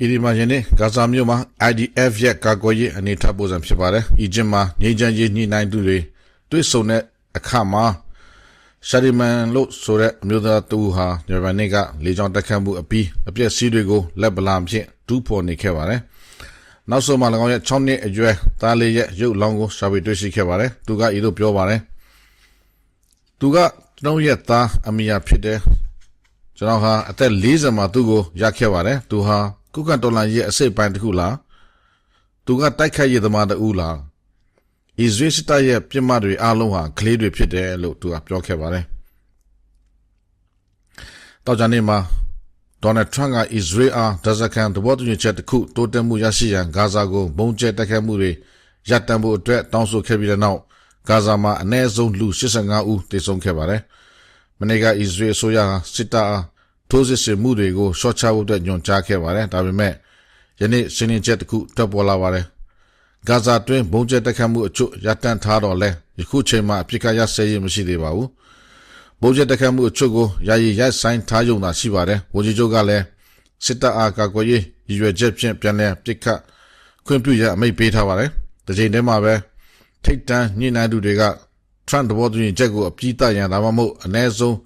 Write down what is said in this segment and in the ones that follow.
အီဒီမာယင်းနဲ့ဂါဇာမြို့မှာ IDF ရဲ့ကာကွယ်ရေးအနေထားပုံစံဖြစ်ပါတယ်။အီဂျစ်မှာနေချမ်းရေးညှိနှိုင်းသူတွေတွေ့ဆုံတဲ့အခါမှာရှာရီမန်လို့ဆိုတဲ့အမျိုးသားတူဟာဂျပန်နေကလေကြောင်းတက်ခတ်မှုအပြီးအပြည့်စည်းတွေကိုလက်ပလာဖြင့်ဒူးဖော်နေခဲ့ပါတယ်။နောက်ဆုံးမှာ၎င်းရဲ့6နှစ်အရွယ်သားလေးရဲ့ရုပ်လောင်းကိုရှာပြီးတွေ့ရှိခဲ့ပါတယ်။သူကဤသို့ပြောပါတယ်။သူကကျွန်တော်ရဲ့သားအမီယာဖြစ်တယ်။ကျွန်တော်ဟာအသက်40မှာသူ့ကိုရခဲ့ပါတယ်။သူဟာ ကုကတော်လန်ရဲ့အစိတ်ပိုင်းတစ်ခုလား။သူကတိုက်ခိုက်ရေးသမားတူလား။အစ္စရေးစစ်တပ်ရဲ့ပြစ်မှတ်တွေအလုံးဟာကလေးတွေဖြစ်တယ်လို့သူကပြောခဲ့ပါတယ်။တောက်ကြနေမှာဒေါ်နယ်ထရန့်ကအစ္စရေးအားဒဇကန်တဘောတူညီချက်တစ်ခုတိုးတက်မှုရရှိရန်ဂါဇာကိုဘုံကျဲတိုက်ခိုက်မှုတွေရပ်တန့်ဖို့အတွက်တောင်းဆိုခဲ့ပြီးတဲ့နောက်ဂါဇာမှာအနည်းဆုံးလူ85ဦးသေဆုံးခဲ့ပါတယ်။မနေ့ကအစ္စရေးအစိုးရဟာစစ်တပ်အား ထိုးစစ်ဆင်မှုတွေကိုရှော့ချဖို့အတွက်ညွှန်ကြားခဲ့ပါတယ်။ဒါပေမဲ့ယနေ့ရှင်းလင်းချက်တစ်ခုထွက်ပေါ်လာပါတယ်။ဂါဇာတွင်ဘုံကျဲတက်ခတ်မှုအချို့ရပ်တန့်ထားတော့လဲယခုချိန်မှာအပြစ်ကရဆဲရမရှိသေးပါဘူးဘုံကျဲတက်ခတ်မှုအချို့ကိုယာယီရိုက်ဆိုင်ထားရုံသာရှိပါတယ်ဝန်ကြီးချုပ်ကလည်းစစ်တပ်အားကာကွယ်ရေးရည်ရွယ်ချက်ဖြင့်ပြန်လည်ပြစ်ခတ်ခွင့်ပြုရအမိန့်ပေးထားပါတယ်ဒီချိန်တည်းမှာပဲထိတ်တန်းညှိနှိုင်းသူတွေကထရန့်တဘောတူညီချက်ကိုအပြည့်တရန်ဒါမှမဟုတ်အ ਨੇ ဆုံး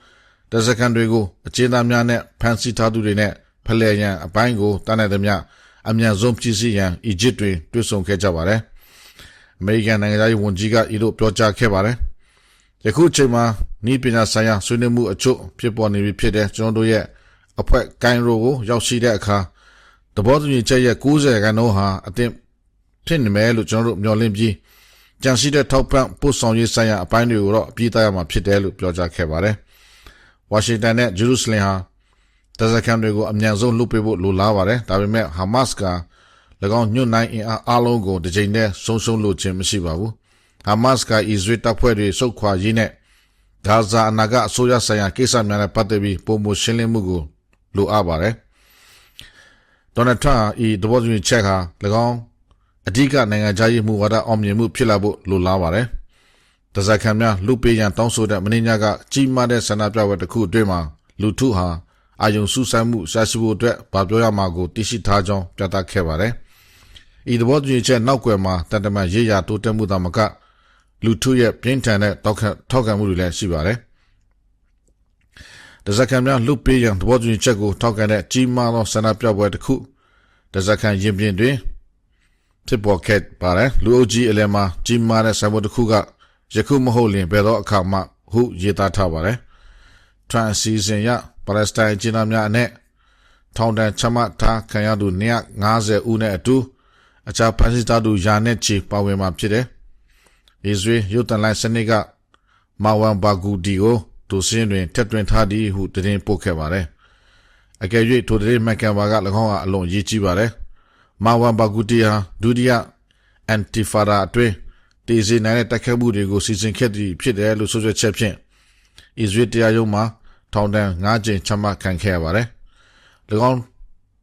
တစကန်တွေကိုအကျဉ်းသားများနဲ့ဖန်ဆီးထားသူတွေနဲ့ဖလှယ်ရန်အပိုင်းကိုတန်းတဲ့သမျှအမြန်ဆုံးပြည်စည်းရန်အီဂျစ်တွင်တွေ့ဆုံခဲ့ကြပါတယ်။အမေရိကန်နိုင်ငံသားရေးဝန်ကြီးကဤသို့ပြောကြားခဲ့ပါတယ်။ယခုချိန်မှာဤပညာဆိုင်ရာဆွေးနွေးမှုအချို့ဖြစ်ပေါ်နေပြီဖြစ်တဲ့ကျွန်တော်တို့ရဲ့အဖွဲ့ကိုင်ရိုကိုရောက်ရှိတဲ့အခါတဘောတူညီချက်ရဲ့90ခန်းတော့ဟာအသင့်ဖြစ်နေမယ်လို့ကျွန်တော်တို့မျှော်လင့်ပြီးကြံရှိတဲ့ထောက်ပံ့ပို့ဆောင်ရေးဆိုင်ရာအပိုင်းတွေကိုတော့အပြည့်အသားရမှာဖြစ်တယ်လို့ပြောကြားခဲ့ပါတယ်။ ဝါရှင်တန်နဲ့ဂျေရုဆလင်ဟာတဇကန်တွေကိုအမြန်ဆုံးလွတ်ပေးဖို့လိုလားပါတယ်ဒါပေမဲ့ဟာမတ်စ်က၎င်းညွတ်နိုင်အင်အားအလုံးကိုတစ်ချိန်တည်းဆုံးရှုံးလို့ခြင်းမရှိပါဘူးဟာမတ်စ်ကအစ္စရေးတပ်ဖွဲ့တွေစုခွာရေးနဲ့ဂါဇာအနာကအစိုးရဆိုင်ရာကိစ္စများနဲ့ပတ်သက်ပြီးပုံမရှင်းလင်းမှုကိုလိုအပ်ပါတယ်ဒေါ်နယ်ထရန့်ဤတဘောတူညီချက်ဟာ၎င်းအဓိကနိုင်ငံခြားရေးမှုဝါဒအောင်မြင်မှုဖြစ်လာဖို့လိုလားပါတယ် တဇက်ခံများလူပေးရန်တောင်းဆိုတဲ့မင်းညာကကြီးမားတဲ့ဆန္ဒပြပွဲတစ်ခုအတွင်းမှာလူထုဟာအာယုံစုဆိုင်မှုရှာရှိဖို့အတွက်ဗာပြောရမှာကိုသိရှိထားကြောင်းပြသခဲ့ပါတယ်။ဤသဘောတူညီချက်နောက်ွယ်မှာတန်တမန်ရေးရာတိုးတက်မှုသာမကလူထုရဲ့ပြင်းထန်တဲ့တောက်ခတ်ထောက်ခံမှုတွေလည်းရှိပါတယ်။တဇက်ခံများလူပေးရန်သဘောတူညီချက်ကိုထောက်ခံတဲ့ကြီးမားသောဆန္ဒပြပွဲတစ်ခုတဇက်ခံရင်ပြင်တွင်ဖြစ်ပေါ်ခဲ့ပါတယ်။လူအုပ်ကြီးအလယ်မှာကြီးမားတဲ့ဆံပွဲတစ်ခုက ယခုမဟုတ်ရင်ဘယ်တော့အခါမှဟုရေးသားထားပါတယ်။ Transition ရပါလက်စတိုင်းကျင်းသားများအနက်ထောင်ဒဏ်ချမှတ်ထားခံရသူ250ဦးနဲ့အတူအခြားဖမ်းဆီးထားသူယာနဲ့ချီပါဝင်မှာဖြစ်တယ်။အစ္စရေးရုတ်တန်လိုက်စနစ်ကမာဝန်ဘာဂူဒီကိုဒုစင်းတွင်ထက်တွင်ထားသည်ဟုတရင်ပို့ခဲ့ပါတယ်။အကယ်၍ထိုတရင်မက်ကန်ဘာက၎င်းကအလွန်ရေးကြီးပါတယ်။မာဝန်ဘာဂူဒီဟာဒုတိယအန်တီဖာရာအတွင်း တေးစီနိုင်တဲ့တိုက်ခိုက်မှုတွေကိုစီစဉ်ခဲ့သည်ဖြစ်တယ်လို့ဆိုချက်ချက်ဖြင့်အစ္စရေးတရားရုံးမှာထောင်ဒဏ်၅ကြိမ်ချမှတ်ခံခဲ့ရပါတယ်။၎င်း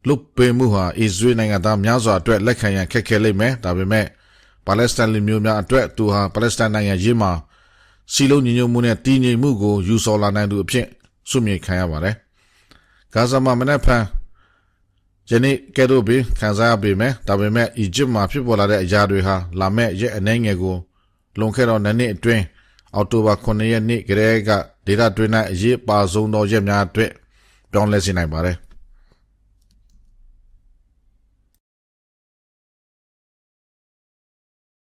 လုတ်ပေးမှုဟာအစ္စရေးနိုင်ငံသားများစွာအတွက်လက်ခံရန်ခက်ခဲလိမ့်မယ်။ဒါပေမဲ့ပါလက်စတိုင်းလူမျိုးများအတွက်သူဟာပါလက်စတိုင်းနိုင်ငံရေးမှာစီလုံးညီညွတ်မှုနဲ့တည်ငြိမ်မှုကိုယူဆောင်လာနိုင်သူအဖြစ်ဆုမြင့်ခံရပါတယ်။ဂါဇာမှာမနေ့ဖန် ယနေ့ကဲတော့ပြီးခံစားရပေမဲ့ဒါပေမဲ့အီဂျစ်မှာဖြစ်ပေါ်လာတဲ့အရာတွေဟာလာမဲ့ရက်အနှဲငယ်ကိုလွန်ခဲ့တော့နှစ်အတွင်းအောက်တိုဘာ9ရက်နေ့ကလေးကဒေတာတွင်၌အရေးပါဆုံးသောရက်များအတွက်ပြောင်းလဲစေနိုင်ပါတယ်